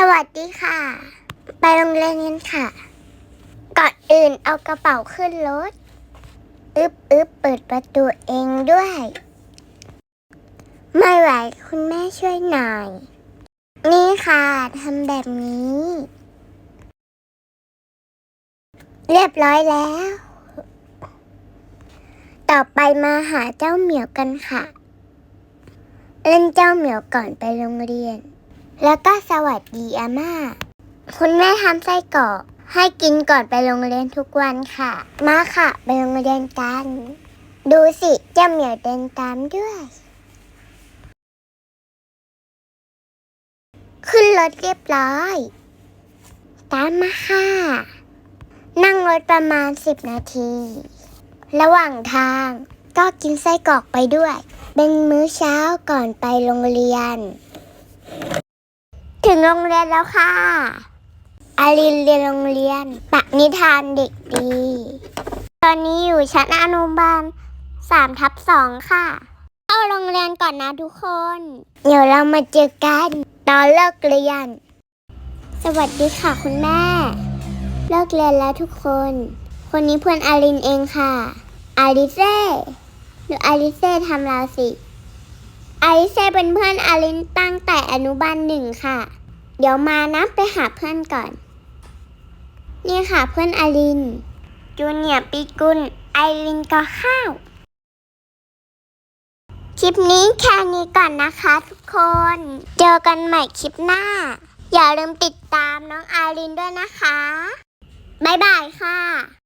สวัสดีค่ะ ไปโรงเรียนกันค่ะ ก่อนอื่นเอากระเป๋าขึ้นรถ อึบอึบเปิดประตูเองด้วย ไม่ไหวคุณแม่ช่วยหน่อย นี่ค่ะทำแบบนี้ เรียบร้อยแล้ว ต่อไปมาหาเจ้าเหมียวกันค่ะ เล่นเจ้าเหมียวก่อนไปโรงเรียน แล้วก็สวัสดีอาม่า คุณแม่ทำไส้กรอกให้กินก่อนไปโรงเรียนทุกวันค่ะ มาค่ะ ไปโรงเรียนกัน ดูสิเจ้าเหมียวเดินตามด้วย ขึ้นรถเรียบร้อย ตามมาค่ะ นั่งรถประมาณสิบนาที ระหว่างทางก็กินไส้กรอกไปด้วย เป็นมื้อเช้าก่อนไปโรงเรียน ถึงโรงเรียนแล้วค่ะ อารินเรียนโรงเรียนปะนิทานเด็กดี ตอนนี้อยู่ชั้นอนุบาลสามทับสองค่ะ เข้าโรงเรียนก่อนนะทุกคน เดี๋ยวเรามาเจอกันตอนเลิกเรียน สวัสดีค่ะคุณแม่ เลิกเรียนแล้วทุกคน คนนี้เพื่อนอารินเองค่ะ อาริเซ่หรืออาริเซ่ทำเราสิ อาริเซ่เป็นเพื่อนอารินตั้งแต่อนุบาลหนึ่งค่ะ เดี๋ยวมานะไปหาเพื่อนก่อน นี่ค่ะเพื่อนอาริน จูเนียปีกุลไอรินก็ข้าว คลิปนี้แค่นี้ก่อนนะคะทุกคน เจอกันใหม่คลิปหน้า อย่าลืมติดตามน้องอารินด้วยนะคะ บ๊ายบายค่ะ